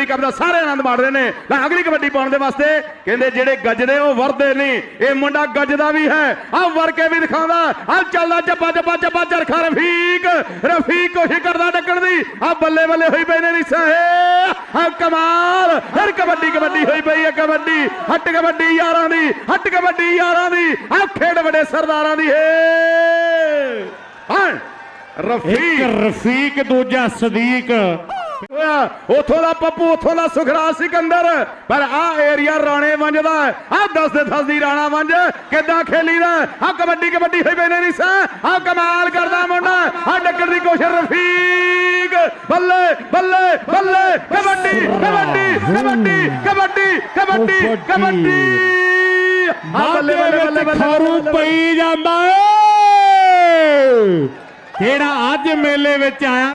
Cup ਦਾ ਸਾਰੇ ਆਨੰਦ ਮਾਣ ਰਹੇ ਨੇ। ਲੈ ਅਗਲੀ ਕਬੱਡੀ ਪਾਉਣ ਦੇ ਵਾਸਤੇ ਕਹਿੰਦੇ ਜਿਹੜੇ ਗੱਜਦੇ ਉਹ ਵਰਦੇ ਨਹੀਂ ਇਹ ਮੁੰਡਾ ਗੱਜਦਾ ਵੀ ਹੈ। ਆ ਵਰ ਕੇ ਵੀ ਦਿਖਾਉਂਦਾ। ਆ ਚੱਲਦਾ ਚੱਪਾ ਚੱਪਾ ਚੱਪਾ ਚਰਖਾ ਰਫੀਕ ਰਫੀਕ ਕੋਸ਼ਿਸ਼ ਕਰਦਾ ਡੱਕਣ ਦੀ। ਆ ਬੱਲੇ ਬੱਲੇ ਹੋਈ ਪਈ ਨੇ ਰਿਸਾ ਆ ਕਮਾਲ ਫਿਰ ਕਬੱਡੀ ਕਬੱਡੀ ਹੋਈ ਪਈ ਹੈ ਕਬੱਡੀ। ਹੱਟ ਕਬੱਡੀ ਯਾਰਾਂ ਦੀ, ਹੱਟ ਕਬੱਡੀ ਯਾਰਾਂ ਦੀ। ਆ ਖੇਡ ਵੱਡੇ ਸਰਦਾਰਾਂ ਦੀ ਏ ਹਾਂ? ਰਫੀਕ। ਰਫੀਕ, ਦੂਜਾ ਸਦੀਕ। ਉਥੋਂ ਦਾ ਪੱਪੂ ਉਥੋਂ ਦਾ ਸੁਖਰਾਜ ਸਿਕੰਦਰ। ਪਰ ਆ ਏਰੀਆ ਰਾਣੇ ਵੰਜ ਦਾ ਆ ਦੱਸ ਦੇ ਦੱਸਦੀ ਰਾਣਾ ਵੰਜ ਕਿੱਦਾਂ ਖੇਲੀਦਾ ਆ ਕਬੱਡੀ ਕਬੱਡੀ ਹੋਈ ਪਈ ਨੇ ਰਿਸਾ ਆ ਕਮਾਲ ਕਰਦਾ ਮੁੰਡਾ ਆ ਡੱਕਣ ਦੀ ਕੋਸ਼ਿਸ਼ ਰਫੀਕ। ਬੱਲੇ ਬੱਲੇ ਬੱਲੇ ਕਬੱਡੀ ਕਬੱਡੀ ਕਬੱਡੀ ਕਬੱਡੀ ਕਬੱਡੀ ਕਬੱਡੀ। ਆ ਬੱਲੇ ਬੱਲੇ ਬੱਲੇ ਬੱਲੇ ਖਾਰੂ ਪਈ ਜਾਂਦਾ ਏ। ਜਿਹੜਾ ਅੱਜ ਮੇਲੇ ਵਿੱਚ ਆਇਆ?